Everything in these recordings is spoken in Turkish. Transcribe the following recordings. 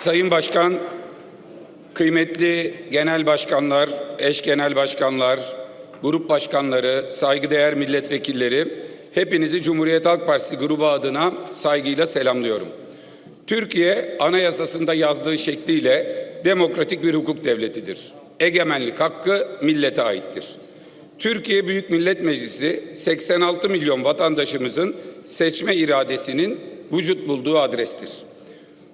Sayın Başkan, kıymetli genel başkanlar, eş genel başkanlar, grup başkanları, saygıdeğer milletvekilleri, hepinizi Cumhuriyet Halk Partisi grubu adına saygıyla selamlıyorum. Türkiye anayasasında yazdığı şekliyle demokratik bir hukuk devletidir. Egemenlik hakkı millete aittir. Türkiye Büyük Millet Meclisi 86 milyon vatandaşımızın seçme iradesinin vücut bulduğu adrestir.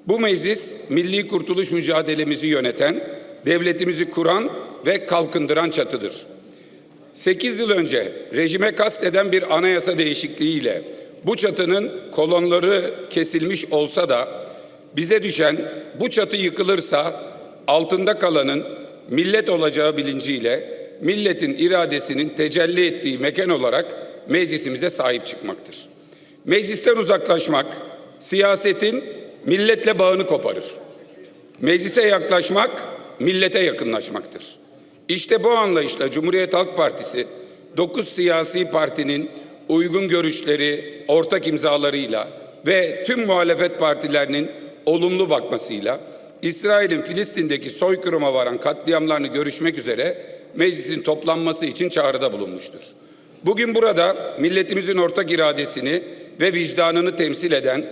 Bu meclis milli kurtuluş mücadelemizi yöneten, devletimizi kuran ve kalkındıran çatıdır. 8 yıl önce rejime kasteden bir anayasa değişikliğiyle bu çatının kolonları kesilmiş olsa da bize düşen bu çatı yıkılırsa altında kalanın millet olacağı bilinciyle milletin iradesinin tecelli ettiği mekan olarak meclisimize sahip çıkmaktır. Meclisten uzaklaşmak siyasetin milletle bağını koparır. Meclise yaklaşmak millete yakınlaşmaktır. İşte bu anlayışla Cumhuriyet Halk Partisi 9 siyasi partinin uygun görüşleri, ortak imzalarıyla ve tüm muhalefet partilerinin olumlu bakmasıyla İsrail'in Filistin'deki soykırıma varan katliamlarını görüşmek üzere meclisin toplanması için çağrıda bulunmuştur. Bugün burada milletimizin ortak iradesini ve vicdanını temsil eden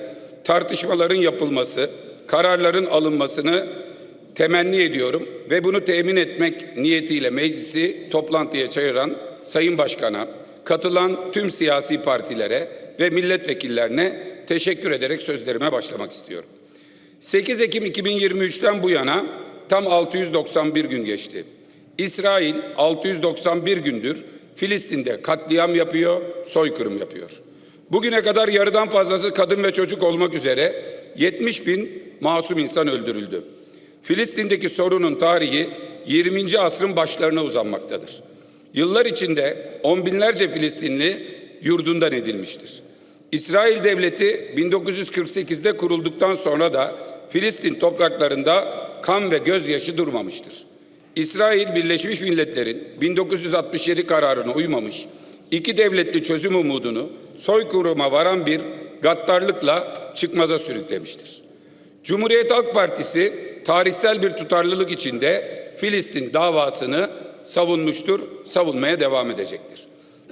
tartışmaların yapılması, kararların alınmasını temenni ediyorum ve bunu temin etmek niyetiyle meclisi toplantıya çağıran Sayın Başkan'a, katılan tüm siyasi partilere ve milletvekillerine teşekkür ederek sözlerime başlamak istiyorum. 8 Ekim 2023'ten bu yana tam 691 gün geçti. İsrail 691 gündür Filistin'de katliam yapıyor, soykırım yapıyor. Bugüne kadar yarıdan fazlası kadın ve çocuk olmak üzere 70 bin masum insan öldürüldü. Filistin'deki sorunun tarihi 20. asrın başlarına uzanmaktadır. Yıllar içinde on binlerce Filistinli yurdundan edilmiştir. İsrail devleti 1948'de kurulduktan sonra da Filistin topraklarında kan ve gözyaşı durmamıştır. İsrail Birleşmiş Milletler'in 1967 kararına uymamış, iki devletli çözüm umudunu soykırıma varan bir gaddarlıkla çıkmaza sürüklemiştir. Cumhuriyet Halk Partisi tarihsel bir tutarlılık içinde Filistin davasını savunmuştur, savunmaya devam edecektir.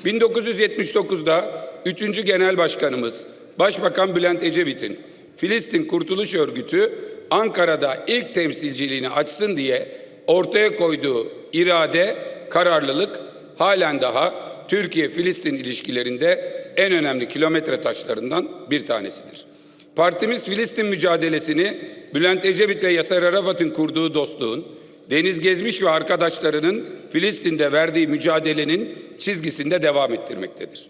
1979'da 3. Genel Başkanımız Başbakan Bülent Ecevit'in Filistin Kurtuluş Örgütü Ankara'da ilk temsilciliğini açsın diye ortaya koyduğu irade, kararlılık halen daha Türkiye-Filistin ilişkilerinde en önemli kilometre taşlarından bir tanesidir. Partimiz Filistin mücadelesini Bülent Ecevit ve Yasser Arafat'ın kurduğu dostluğun, Deniz Gezmiş ve arkadaşlarının Filistin'de verdiği mücadelenin çizgisinde devam ettirmektedir.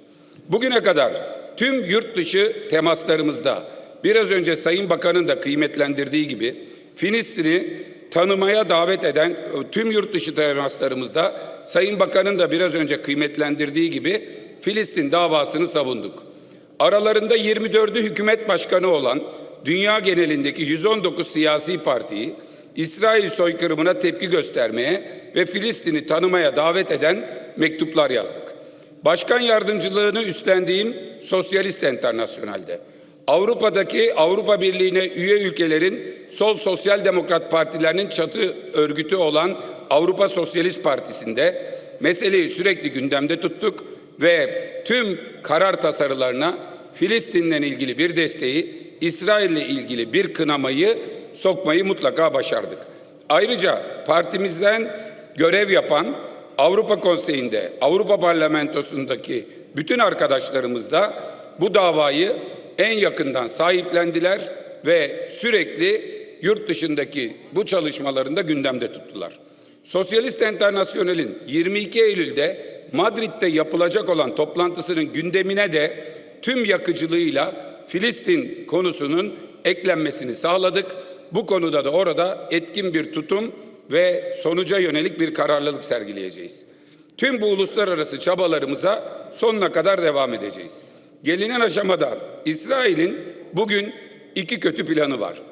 Bugüne kadar tüm yurt dışı temaslarımızda biraz önce Sayın Bakan'ın da kıymetlendirdiği gibi Filistin'i tanımaya davet eden tüm yurt dışı temaslarımızda Sayın Bakan'ın da biraz önce kıymetlendirdiği gibi Filistin davasını savunduk. Aralarında 24'ü hükümet başkanı olan dünya genelindeki 119 siyasi partiyi İsrail soykırımına tepki göstermeye ve Filistin'i tanımaya davet eden mektuplar yazdık. Başkan yardımcılığını üstlendiğim Sosyalist Enternasyonel'de Avrupa'daki Avrupa Birliği'ne üye ülkelerin sol sosyal demokrat partilerinin çatı örgütü olan Avrupa Sosyalist Partisi'nde meseleyi sürekli gündemde tuttuk ve tüm karar tasarılarına Filistin'le ilgili bir desteği, İsrail'le ilgili bir kınamayı sokmayı mutlaka başardık. Ayrıca partimizden görev yapan Avrupa Konseyi'nde, Avrupa Parlamentosu'ndaki bütün arkadaşlarımız da bu davayı en yakından sahiplendiler ve sürekli yurt dışındaki bu çalışmalarında gündemde tuttular. Sosyalist Enternasyonel'in 22 Eylül'de Madrid'de yapılacak olan toplantısının gündemine de tüm yakıcılığıyla Filistin konusunun eklenmesini sağladık. Bu konuda da orada etkin bir tutum ve sonuca yönelik bir kararlılık sergileyeceğiz. Tüm bu uluslararası çabalarımıza sonuna kadar devam edeceğiz. Gelinen aşamada İsrail'in bugün iki kötü planı var.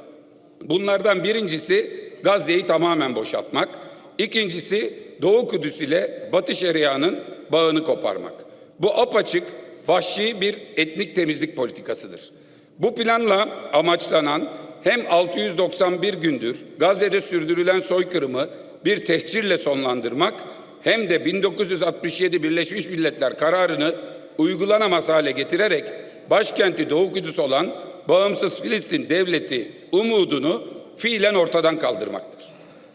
Bunlardan birincisi Gazze'yi tamamen boşaltmak. İkincisi Doğu Kudüs ile Batı Şeria'nın bağını koparmak. Bu apaçık, vahşi bir etnik temizlik politikasıdır. Bu planla amaçlanan hem 691 gündür Gazze'de sürdürülen soykırımı bir tehcirle sonlandırmak hem de 1967 Birleşmiş Milletler kararını uygulanamaz hale getirerek başkenti Doğu Kudüs olan bağımsız Filistin devleti umudunu fiilen ortadan kaldırmaktır.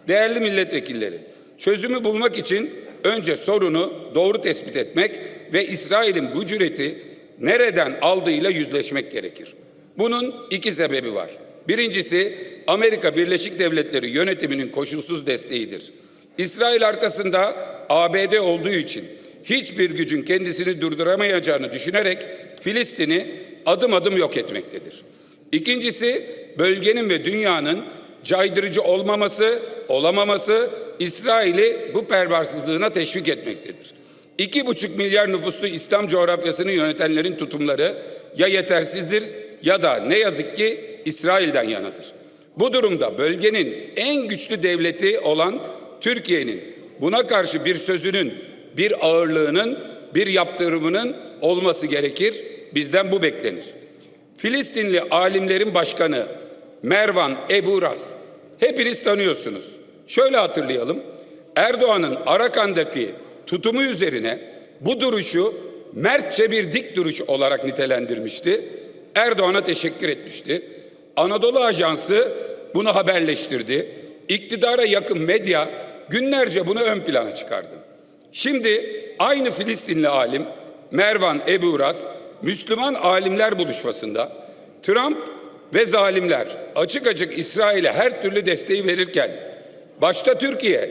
Değerli milletvekilleri, çözümü bulmak için önce sorunu doğru tespit etmek ve İsrail'in bu cüreti nereden aldığıyla yüzleşmek gerekir. Bunun iki sebebi var. Birincisi Amerika Birleşik Devletleri yönetiminin koşulsuz desteğidir. İsrail arkasında ABD olduğu için hiçbir gücün kendisini durduramayacağını düşünerek Filistin'i adım adım yok etmektedir. İkincisi bölgenin ve dünyanın caydırıcı olmaması, olamaması İsrail'i bu pervarsızlığına teşvik etmektedir. İki buçuk milyar nüfuslu İslam coğrafyasını yönetenlerin tutumları ya yetersizdir ya da ne yazık ki İsrail'den yanadır. Bu durumda bölgenin en güçlü devleti olan Türkiye'nin buna karşı bir sözünün, bir ağırlığının, bir yaptırımının olması gerekir. Bizden bu beklenir. Filistinli alimlerin başkanı Mervan Eburas hepiniz tanıyorsunuz. Şöyle hatırlayalım. Erdoğan'ın Arakan'daki tutumu üzerine bu duruşu mertçe bir dik duruş olarak nitelendirmişti. Erdoğan'a teşekkür etmişti. Anadolu Ajansı bunu haberleştirdi. İktidara yakın medya günlerce bunu ön plana çıkardı. Şimdi aynı Filistinli alim Mervan Eburas Müslüman alimler buluşmasında Trump ve zalimler açık açık İsrail'e her türlü desteği verirken başta Türkiye,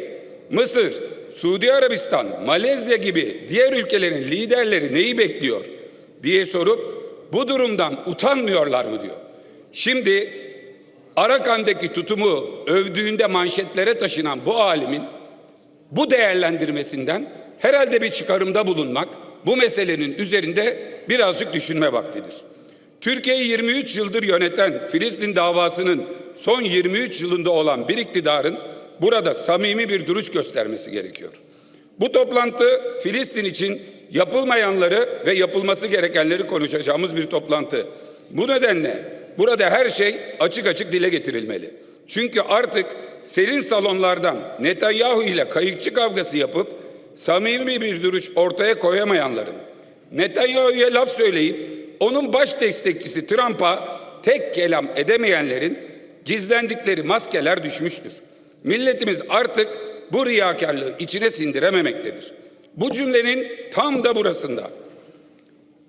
Mısır, Suudi Arabistan, Malezya gibi diğer ülkelerin liderleri neyi bekliyor diye sorup bu durumdan utanmıyorlar mı diyor. Şimdi Arakan'daki tutumu övdüğünde manşetlere taşınan bu alimin bu değerlendirmesinden herhalde bir çıkarımda bulunmak, bu meselenin üzerinde birazcık düşünme vaktidir. Türkiye'yi 23 yıldır yöneten Filistin davasının son 23 yılında olan bir iktidarın burada samimi bir duruş göstermesi gerekiyor. Bu toplantı Filistin için yapılmayanları ve yapılması gerekenleri konuşacağımız bir toplantı. Bu nedenle burada her şey açık açık dile getirilmeli. Çünkü artık serin salonlardan Netanyahu ile kayıkçı kavgası yapıp samimi bir duruş ortaya koyamayanların, Netanyahu'ya laf söyleyip onun baş destekçisi Trump'a tek kelam edemeyenlerin gizlendikleri maskeler düşmüştür. Milletimiz artık bu riyakarlığı içine sindirememektedir. Bu cümlenin tam da burasında,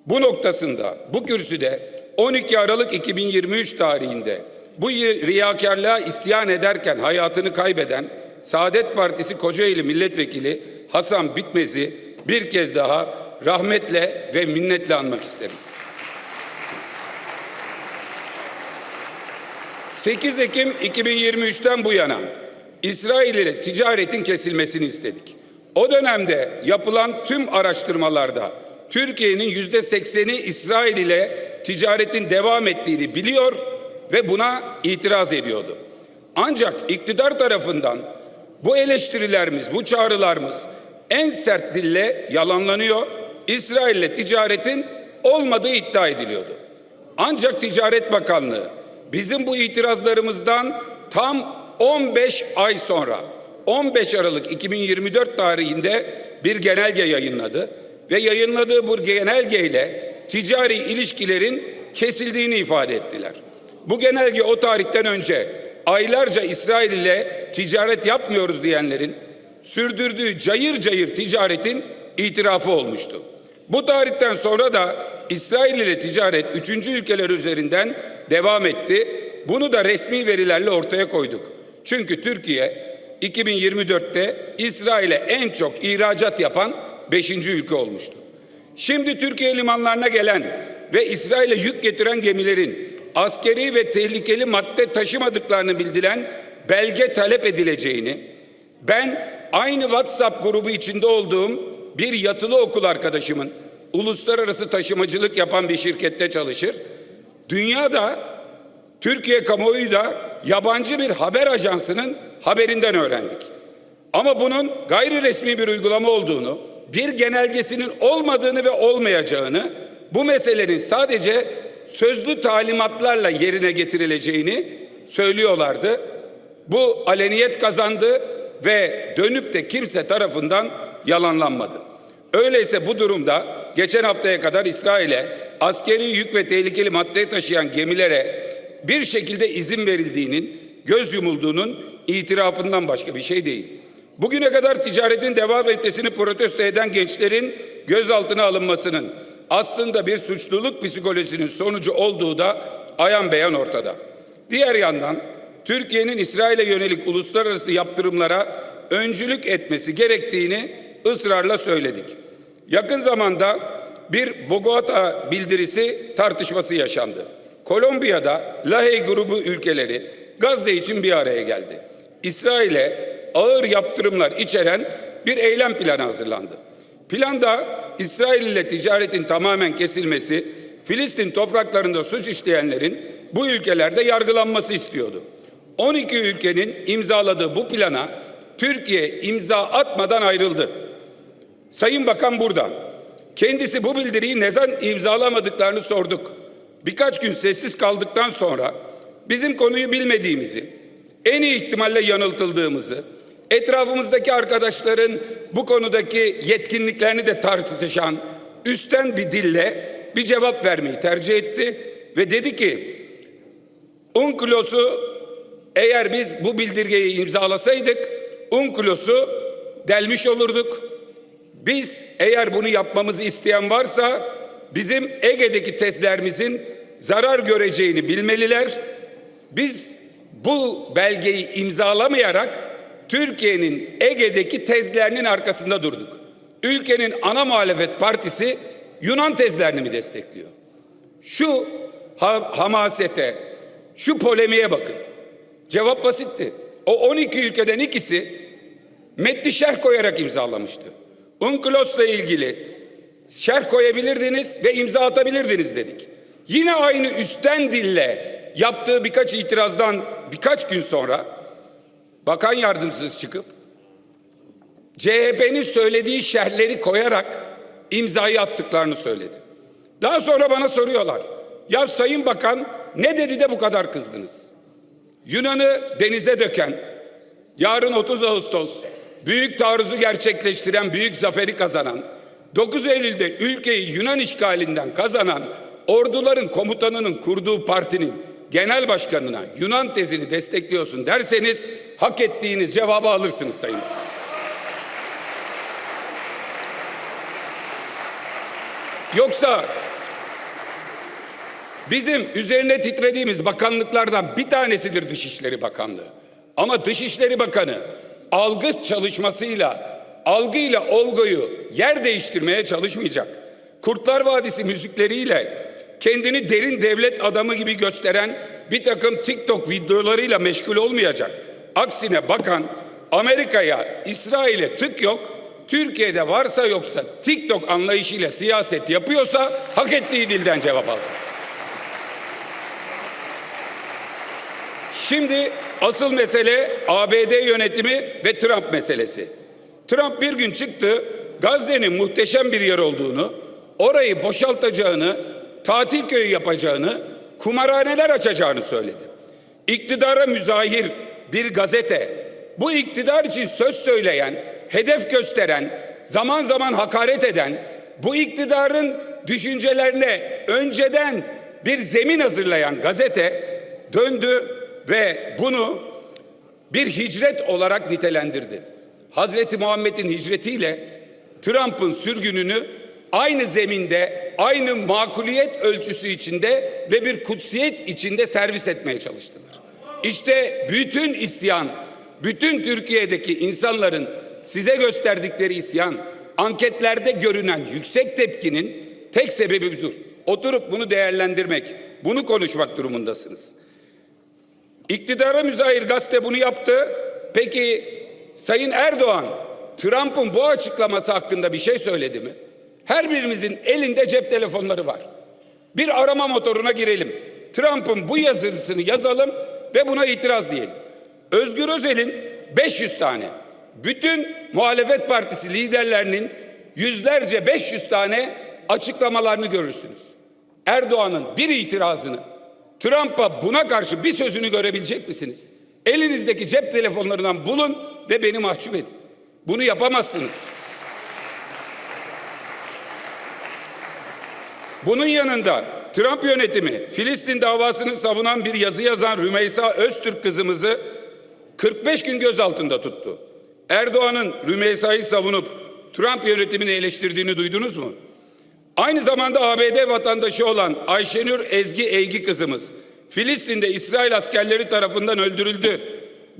bu noktasında, bu kürsüde 12 Aralık 2023 tarihinde bu riyakarlığa isyan ederken hayatını kaybeden Saadet Partisi Kocaeli Milletvekili Hasan Bitmez'i bir kez daha rahmetle ve minnetle anmak isterim. 8 Ekim 2023'ten bu yana İsrail ile ticaretin kesilmesini istedik. O dönemde yapılan tüm araştırmalarda Türkiye'nin yüzde sekseni İsrail ile ticaretin devam ettiğini biliyor ve buna itiraz ediyordu. Ancak iktidar tarafından bu eleştirilerimiz, bu çağrılarımız en sert dille yalanlanıyor. İsrail ile ticaretin olmadığı iddia ediliyordu. Ancak Ticaret Bakanlığı bizim bu itirazlarımızdan tam 15 ay sonra 15 Aralık 2024 tarihinde bir genelge yayınladı ve yayınladığı bu genelgeyle ticari ilişkilerin kesildiğini ifade ettiler. Bu genelge o tarihten önce aylarca İsrail ile ticaret yapmıyoruz diyenlerin sürdürdüğü cayır cayır ticaretin itirafı olmuştu. Bu tarihten sonra da İsrail ile ticaret üçüncü ülkeler üzerinden devam etti. Bunu da resmi verilerle ortaya koyduk. Çünkü Türkiye 2024'te İsrail'e en çok ihracat yapan beşinci ülke olmuştu. Şimdi Türkiye limanlarına gelen ve İsrail'e yük getiren gemilerin askeri ve tehlikeli madde taşımadıklarını bildiren belge talep edileceğini, ben aynı WhatsApp grubu içinde olduğum bir yatılı okul arkadaşımın uluslararası taşımacılık yapan bir şirkette çalışır. Dünyada Türkiye kamuoyu da yabancı bir haber ajansının haberinden öğrendik. Ama bunun gayri resmi bir uygulama olduğunu, bir genelgesinin olmadığını ve olmayacağını, bu meselenin sadece sözlü talimatlarla yerine getirileceğini söylüyorlardı. Bu aleniyet kazandı ve dönüp de kimse tarafından yalanlanmadı. Öyleyse bu durumda geçen haftaya kadar İsrail'e askeri yük ve tehlikeli madde taşıyan gemilere bir şekilde izin verildiğinin, göz yumulduğunun itirafından başka bir şey değil. Bugüne kadar ticaretin devam etmesini protesto eden gençlerin gözaltına alınmasının aslında bir suçluluk psikolojisinin sonucu olduğu da ayan beyan ortada. Diğer yandan Türkiye'nin İsrail'e yönelik uluslararası yaptırımlara öncülük etmesi gerektiğini ısrarla söyledik. Yakın zamanda bir Bogota bildirisi tartışması yaşandı. Kolombiya'da Lahey grubu ülkeleri Gazze için bir araya geldi. İsrail'e ağır yaptırımlar içeren bir eylem planı hazırlandı. Planda İsrail ile ticaretin tamamen kesilmesi, Filistin topraklarında suç işleyenlerin bu ülkelerde yargılanması istiyordu. 12 ülkenin imzaladığı bu plana Türkiye imza atmadan ayrıldı. Sayın Bakan burada. Kendisi bu bildiriyi neden imzalamadıklarını sorduk. Birkaç gün sessiz kaldıktan sonra bizim konuyu bilmediğimizi, en iyi ihtimalle yanıltıldığımızı, etrafımızdaki arkadaşların bu konudaki yetkinliklerini de tartışan üstten bir dille bir cevap vermeyi tercih etti ve dedi ki UNCLOS'u eğer biz bu bildirgeyi imzalasaydık UNCLOS'u delmiş olurduk. Biz eğer bunu yapmamızı isteyen varsa bizim Ege'deki tezlerimizin zarar göreceğini bilmeliler. Biz bu belgeyi imzalamayarak Türkiye'nin Ege'deki tezlerinin arkasında durduk. Ülkenin ana muhalefet partisi Yunan tezlerini mi destekliyor? Şu ha- hamasete, şu polemiğe bakın. Cevap basitti. O 12 ülkeden ikisi metni şerh koyarak imzalamıştı. UNCLOS'la ilgili şerh koyabilirdiniz ve imza atabilirdiniz dedik. Yine aynı üstten dille yaptığı birkaç itirazdan birkaç gün sonra bakan yardımcısı çıkıp CHP'nin söylediği şerhleri koyarak imzayı attıklarını söyledi. Daha sonra bana soruyorlar. Ya Sayın Bakan ne dedi de bu kadar kızdınız? Yunan'ı denize döken, yarın 30 Ağustos büyük taarruzu gerçekleştiren, büyük zaferi kazanan, 9 Eylül'de ülkeyi Yunan işgalinden kazanan orduların komutanının kurduğu partinin genel başkanına Yunan tezini destekliyorsun derseniz hak ettiğiniz cevabı alırsınız Sayın. Yoksa bizim üzerine titrediğimiz bakanlıklardan bir tanesidir Dışişleri Bakanlığı. Ama Dışişleri Bakanı algı çalışmasıyla, algıyla olguyu yer değiştirmeye çalışmayacak. Kurtlar Vadisi müzikleriyle kendini derin devlet adamı gibi gösteren bir takım TikTok videolarıyla meşgul olmayacak. Aksine bakan Amerika'ya, İsrail'e tık yok, Türkiye'de varsa yoksa TikTok anlayışıyla siyaset yapıyorsa hak ettiği dilden cevap alsın. Şimdi asıl mesele ABD yönetimi ve Trump meselesi. Trump bir gün çıktı Gazze'nin muhteşem bir yer olduğunu, orayı boşaltacağını, tatil köyü yapacağını, kumarhaneler açacağını söyledi. İktidara müzahir bir gazete bu iktidar için söz söyleyen, hedef gösteren, zaman zaman hakaret eden, bu iktidarın düşüncelerine önceden bir zemin hazırlayan gazete döndü ve bunu bir hicret olarak nitelendirdi. Hazreti Muhammed'in hicretiyle Trump'ın sürgününü aynı zeminde, aynı makuliyet ölçüsü içinde ve bir kutsiyet içinde servis etmeye çalıştılar. İşte bütün isyan, bütün Türkiye'deki insanların size gösterdikleri isyan, anketlerde görünen yüksek tepkinin tek sebebi budur. Oturup bunu değerlendirmek, bunu konuşmak durumundasınız. İktidara müzahir gazete bunu yaptı. Peki Sayın Erdoğan Trump'ın bu açıklaması hakkında bir şey söyledi mi? Her birimizin elinde cep telefonları var. Bir arama motoruna girelim. Trump'ın bu yazısını yazalım ve buna itiraz diyelim. Özgür Özel'in 500 tane, bütün muhalefet partisi liderlerinin yüzlerce 500 tane açıklamalarını görürsünüz. Erdoğan'ın bir itirazını Trump'a buna karşı bir sözünü görebilecek misiniz? Elinizdeki cep telefonlarından bulun ve beni mahcup edin. Bunu yapamazsınız. Bunun yanında Trump yönetimi Filistin davasını savunan bir yazı yazan Rümeysa Öztürk kızımızı 45 gün gözaltında tuttu. Erdoğan'ın Rümeysa'yı savunup Trump yönetimini eleştirdiğini duydunuz mu? Aynı zamanda ABD vatandaşı olan Ayşenur Ezgi Eygi kızımız Filistin'de İsrail askerleri tarafından öldürüldü.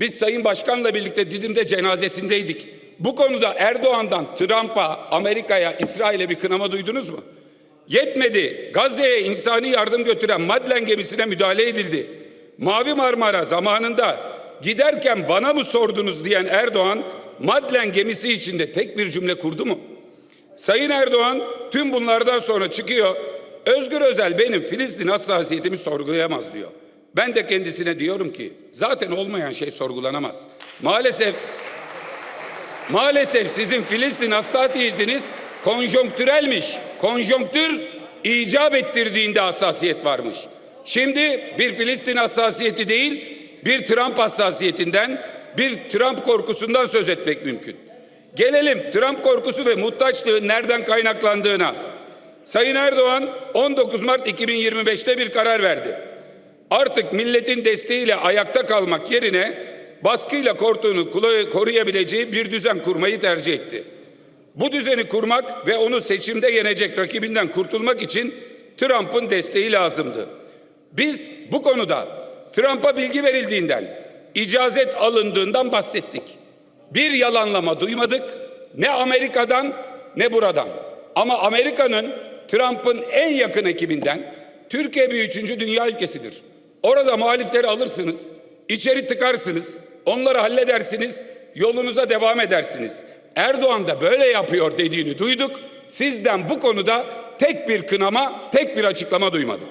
Biz Sayın Başkan'la birlikte Didim'de cenazesindeydik. Bu konuda Erdoğan'dan Trump'a, Amerika'ya, İsrail'e bir kınama duydunuz mu? Yetmedi. Gazze'ye insani yardım götüren Madlen gemisine müdahale edildi. Mavi Marmara zamanında giderken bana mı sordunuz diyen Erdoğan Madlen gemisi içinde tek bir cümle kurdu mu? Sayın Erdoğan tüm bunlardan sonra çıkıyor. Özgür Özel benim Filistin hassasiyetimi sorgulayamaz diyor. Ben de kendisine diyorum ki zaten olmayan şey sorgulanamaz. Maalesef maalesef sizin Filistin hassasiyetiniz konjonktürelmiş. Konjonktür icap ettirdiğinde hassasiyet varmış. Şimdi bir Filistin hassasiyeti değil, bir Trump hassasiyetinden, bir Trump korkusundan söz etmek mümkün. Gelelim Trump korkusu ve muhtaçlığın nereden kaynaklandığına. Sayın Erdoğan 19 Mart 2025'te bir karar verdi. Artık milletin desteğiyle ayakta kalmak yerine baskıyla korktuğunu koruyabileceği bir düzen kurmayı tercih etti. Bu düzeni kurmak ve onu seçimde yenecek rakibinden kurtulmak için Trump'ın desteği lazımdı. Biz bu konuda Trump'a bilgi verildiğinden, icazet alındığından bahsettik. Bir yalanlama duymadık ne Amerika'dan ne buradan. Ama Amerika'nın Trump'ın en yakın ekibinden Türkiye bir üçüncü dünya ülkesidir. Orada muhalifleri alırsınız, içeri tıkarsınız, onları halledersiniz, yolunuza devam edersiniz. Erdoğan da böyle yapıyor dediğini duyduk. Sizden bu konuda tek bir kınama, tek bir açıklama duymadık.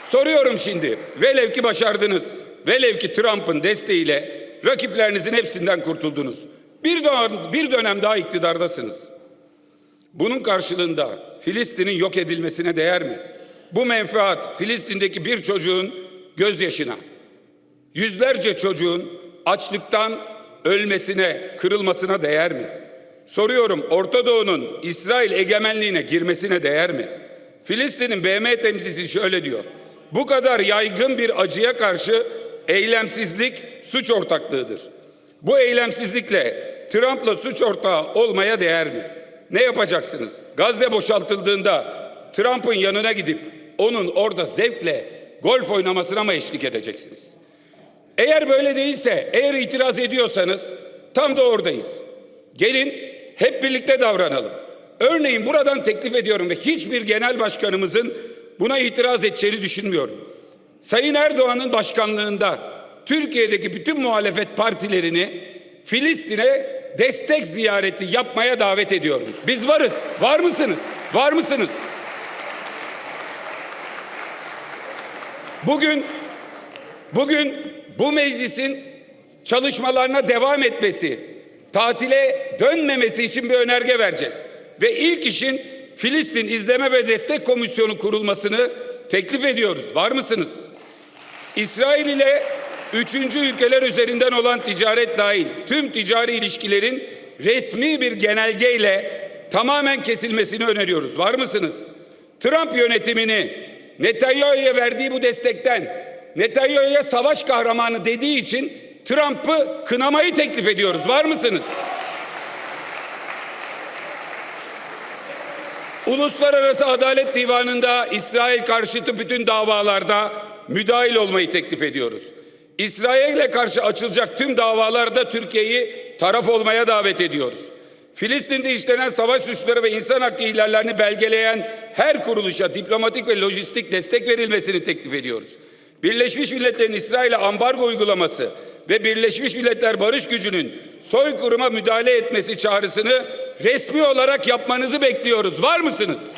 Soruyorum şimdi. Velev ki başardınız. Velev ki Trump'ın desteğiyle rakiplerinizin hepsinden kurtuldunuz. Bir dönem, bir dönem daha iktidardasınız. Bunun karşılığında Filistin'in yok edilmesine değer mi? Bu menfaat Filistin'deki bir çocuğun gözyaşına, yüzlerce çocuğun açlıktan ölmesine, kırılmasına değer mi? Soruyorum Orta Doğu'nun İsrail egemenliğine girmesine değer mi? Filistin'in BM temsilcisi şöyle diyor. Bu kadar yaygın bir acıya karşı eylemsizlik suç ortaklığıdır. Bu eylemsizlikle Trump'la suç ortağı olmaya değer mi? Ne yapacaksınız? Gazze boşaltıldığında Trump'ın yanına gidip onun orada zevkle golf oynamasına mı eşlik edeceksiniz? Eğer böyle değilse, eğer itiraz ediyorsanız tam da oradayız. Gelin hep birlikte davranalım. Örneğin buradan teklif ediyorum ve hiçbir genel başkanımızın buna itiraz edeceğini düşünmüyorum. Sayın Erdoğan'ın başkanlığında Türkiye'deki bütün muhalefet partilerini Filistin'e destek ziyareti yapmaya davet ediyorum. Biz varız. Var mısınız? Var mısınız? Bugün bugün bu meclisin çalışmalarına devam etmesi, tatile dönmemesi için bir önerge vereceğiz. Ve ilk işin Filistin İzleme ve Destek Komisyonu kurulmasını teklif ediyoruz. Var mısınız? İsrail ile üçüncü ülkeler üzerinden olan ticaret dahil tüm ticari ilişkilerin resmi bir genelgeyle tamamen kesilmesini öneriyoruz. Var mısınız? Trump yönetimini Netanyahu'ya verdiği bu destekten Netanyahu'ya savaş kahramanı dediği için Trump'ı kınamayı teklif ediyoruz. Var mısınız? Uluslararası Adalet Divanı'nda İsrail karşıtı bütün davalarda müdahil olmayı teklif ediyoruz. İsrail'e karşı açılacak tüm davalarda Türkiye'yi taraf olmaya davet ediyoruz. Filistin'de işlenen savaş suçları ve insan hakkı ihlallerini belgeleyen her kuruluşa diplomatik ve lojistik destek verilmesini teklif ediyoruz. Birleşmiş Milletler'in İsrail'e ambargo uygulaması ve Birleşmiş Milletler Barış Gücü'nün soykırıma müdahale etmesi çağrısını resmi olarak yapmanızı bekliyoruz. Var mısınız?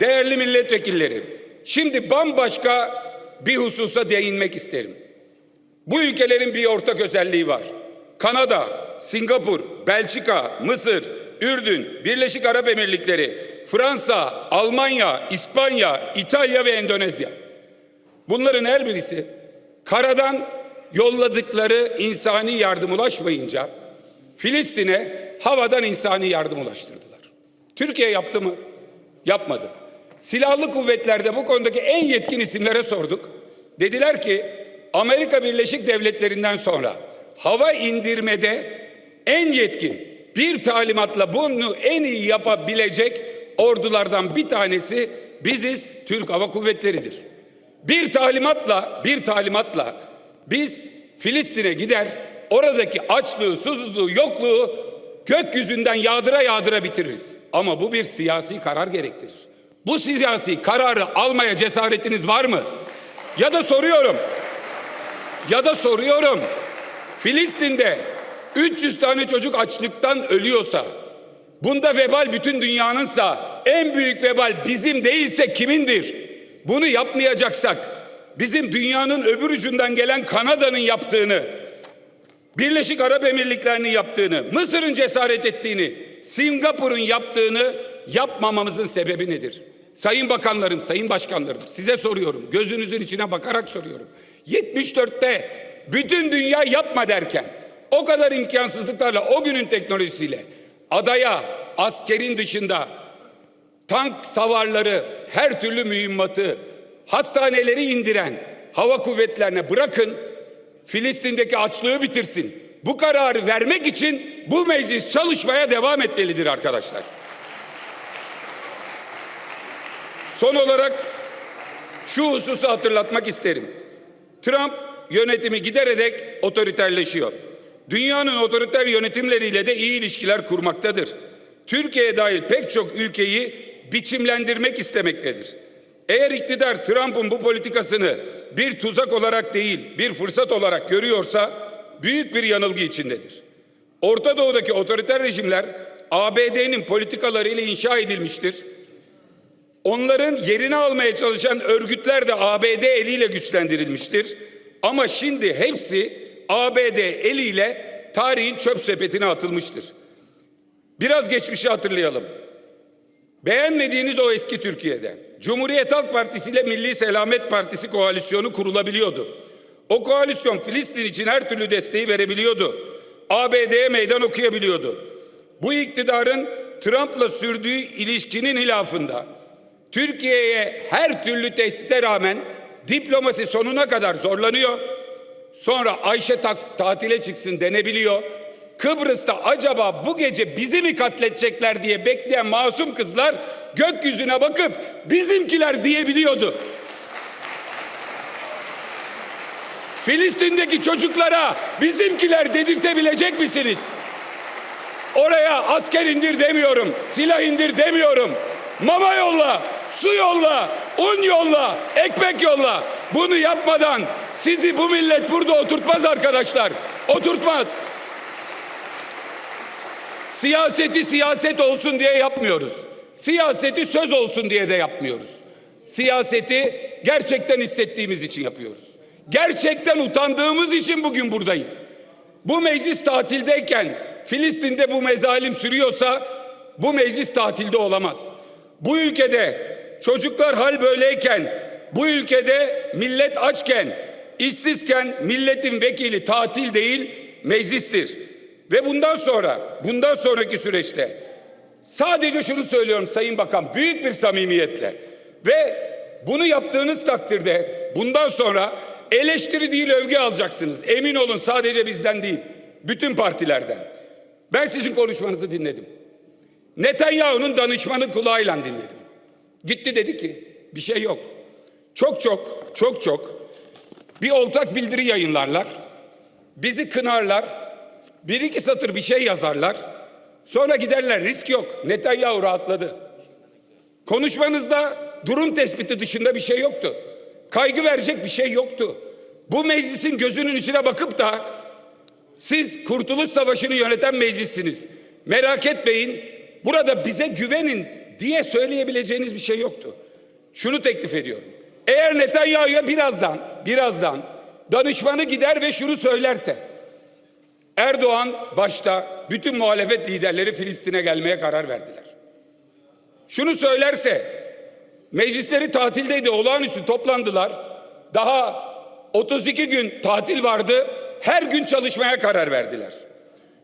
Değerli milletvekilleri, şimdi bambaşka bir hususa değinmek isterim. Bu ülkelerin bir ortak özelliği var. Kanada, Singapur, Belçika, Mısır, Ürdün, Birleşik Arap Emirlikleri, Fransa, Almanya, İspanya, İtalya ve Endonezya. Bunların her birisi karadan yolladıkları insani yardım ulaşmayınca Filistin'e havadan insani yardım ulaştırdılar. Türkiye yaptı mı? Yapmadı. Silahlı kuvvetlerde bu konudaki en yetkin isimlere sorduk. Dediler ki Amerika Birleşik Devletleri'nden sonra hava indirmede en yetkin bir talimatla bunu en iyi yapabilecek ordulardan bir tanesi biziz Türk Hava Kuvvetleri'dir. Bir talimatla, bir talimatla biz Filistin'e gider, oradaki açlığı, susuzluğu, yokluğu gökyüzünden yağdıra yağdıra bitiririz. Ama bu bir siyasi karar gerektirir. Bu siyasi kararı almaya cesaretiniz var mı? Ya da soruyorum. Ya da soruyorum. Filistin'de 300 tane çocuk açlıktan ölüyorsa, bunda vebal bütün dünyanınsa, en büyük vebal bizim değilse kimindir? Bunu yapmayacaksak, bizim dünyanın öbür ucundan gelen Kanada'nın yaptığını, Birleşik Arap Emirlikleri'nin yaptığını, Mısır'ın cesaret ettiğini, Singapur'un yaptığını yapmamamızın sebebi nedir? Sayın bakanlarım, sayın başkanlarım size soruyorum. Gözünüzün içine bakarak soruyorum. 74'te bütün dünya yapma derken o kadar imkansızlıklarla o günün teknolojisiyle adaya askerin dışında tank savarları, her türlü mühimmatı, hastaneleri indiren hava kuvvetlerine bırakın Filistin'deki açlığı bitirsin. Bu kararı vermek için bu meclis çalışmaya devam etmelidir arkadaşlar. Son olarak şu hususu hatırlatmak isterim. Trump yönetimi giderek otoriterleşiyor. Dünyanın otoriter yönetimleriyle de iyi ilişkiler kurmaktadır. Türkiye dahil pek çok ülkeyi biçimlendirmek istemektedir. Eğer iktidar Trump'ın bu politikasını bir tuzak olarak değil, bir fırsat olarak görüyorsa büyük bir yanılgı içindedir. Orta Doğu'daki otoriter rejimler ABD'nin politikalarıyla inşa edilmiştir. Onların yerini almaya çalışan örgütler de ABD eliyle güçlendirilmiştir. Ama şimdi hepsi ABD eliyle tarihin çöp sepetine atılmıştır. Biraz geçmişi hatırlayalım. Beğenmediğiniz o eski Türkiye'de Cumhuriyet Halk Partisi ile Milli Selamet Partisi koalisyonu kurulabiliyordu. O koalisyon Filistin için her türlü desteği verebiliyordu. ABD'ye meydan okuyabiliyordu. Bu iktidarın Trump'la sürdüğü ilişkinin hilafında Türkiye'ye her türlü tehdite rağmen diplomasi sonuna kadar zorlanıyor. Sonra Ayşe Taks tatile çıksın denebiliyor. Kıbrıs'ta acaba bu gece bizi mi katledecekler diye bekleyen masum kızlar gökyüzüne bakıp bizimkiler diyebiliyordu. Filistin'deki çocuklara bizimkiler dedirtebilecek misiniz? Oraya asker indir demiyorum, silah indir demiyorum. Mama yolla, su yolla, un yolla, ekmek yolla. Bunu yapmadan sizi bu millet burada oturtmaz arkadaşlar. Oturtmaz. Siyaseti siyaset olsun diye yapmıyoruz. Siyaseti söz olsun diye de yapmıyoruz. Siyaseti gerçekten hissettiğimiz için yapıyoruz. Gerçekten utandığımız için bugün buradayız. Bu meclis tatildeyken Filistin'de bu mezalim sürüyorsa bu meclis tatilde olamaz. Bu ülkede çocuklar hal böyleyken, bu ülkede millet açken, işsizken milletin vekili tatil değil meclistir. Ve bundan sonra, bundan sonraki süreçte sadece şunu söylüyorum Sayın Bakan büyük bir samimiyetle ve bunu yaptığınız takdirde bundan sonra eleştiri değil övgü alacaksınız. Emin olun sadece bizden değil, bütün partilerden. Ben sizin konuşmanızı dinledim. Netanyahu'nun danışmanı kulağıyla dinledim. Gitti dedi ki bir şey yok. Çok çok çok çok bir ortak bildiri yayınlarlar. Bizi kınarlar. Bir iki satır bir şey yazarlar. Sonra giderler risk yok. Netanyahu rahatladı. Konuşmanızda durum tespiti dışında bir şey yoktu. Kaygı verecek bir şey yoktu. Bu meclisin gözünün içine bakıp da siz Kurtuluş Savaşı'nı yöneten meclissiniz. Merak etmeyin. Burada bize güvenin diye söyleyebileceğiniz bir şey yoktu. Şunu teklif ediyorum. Eğer Netanyahu'ya birazdan, birazdan danışmanı gider ve şunu söylerse. Erdoğan başta bütün muhalefet liderleri Filistin'e gelmeye karar verdiler. Şunu söylerse meclisleri tatildeydi olağanüstü toplandılar. Daha 32 gün tatil vardı. Her gün çalışmaya karar verdiler.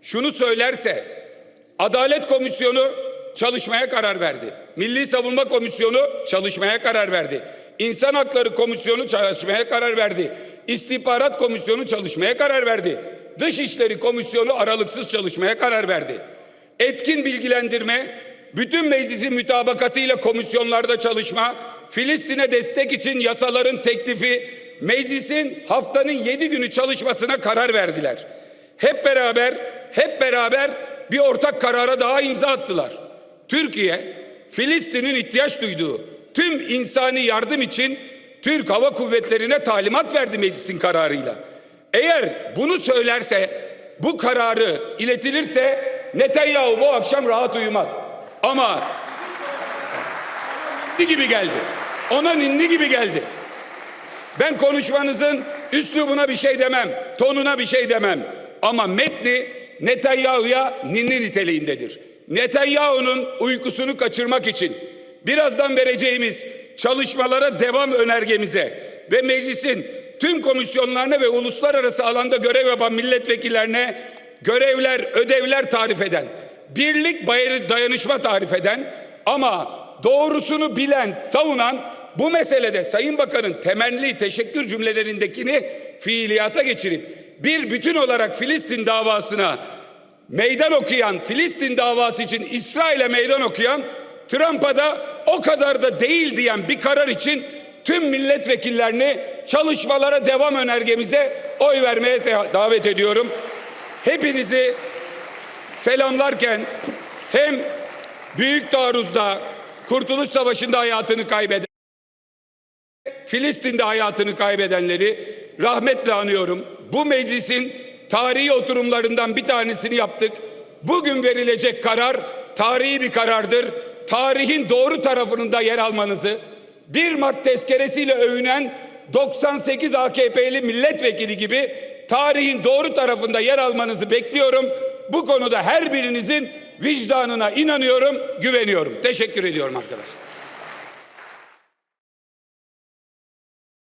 Şunu söylerse Adalet Komisyonu çalışmaya karar verdi. Milli Savunma Komisyonu çalışmaya karar verdi. İnsan Hakları Komisyonu çalışmaya karar verdi. İstihbarat Komisyonu çalışmaya karar verdi. Dışişleri Komisyonu aralıksız çalışmaya karar verdi. Etkin bilgilendirme, bütün meclisin mütabakatıyla komisyonlarda çalışma, Filistin'e destek için yasaların teklifi, meclisin haftanın yedi günü çalışmasına karar verdiler. Hep beraber, hep beraber bir ortak karara daha imza attılar. Türkiye, Filistin'in ihtiyaç duyduğu tüm insani yardım için Türk Hava Kuvvetleri'ne talimat verdi meclisin kararıyla. Eğer bunu söylerse, bu kararı iletilirse Netanyahu bu akşam rahat uyumaz. Ama ninni gibi geldi. Ona ninni gibi geldi. Ben konuşmanızın üslubuna bir şey demem, tonuna bir şey demem. Ama metni Netanyahu'ya ninni niteliğindedir. Netanyahu'nun uykusunu kaçırmak için birazdan vereceğimiz çalışmalara devam önergemize ve meclisin tüm komisyonlarına ve uluslararası alanda görev yapan milletvekillerine görevler, ödevler tarif eden, birlik dayanışma tarif eden ama doğrusunu bilen, savunan bu meselede Sayın Bakan'ın temenni teşekkür cümlelerindekini fiiliyata geçirip bir bütün olarak Filistin davasına meydan okuyan, Filistin davası için İsrail'e meydan okuyan, Trump'a da o kadar da değil diyen bir karar için tüm milletvekillerini çalışmalara devam önergemize oy vermeye davet ediyorum. Hepinizi selamlarken hem Büyük Taarruz'da Kurtuluş Savaşı'nda hayatını kaybeden Filistin'de hayatını kaybedenleri rahmetle anıyorum. Bu meclisin tarihi oturumlarından bir tanesini yaptık. Bugün verilecek karar tarihi bir karardır. Tarihin doğru tarafının da yer almanızı, 1 Mart tezkeresiyle övünen 98 AKP'li milletvekili gibi tarihin doğru tarafında yer almanızı bekliyorum. Bu konuda her birinizin vicdanına inanıyorum, güveniyorum. Teşekkür ediyorum arkadaşlar.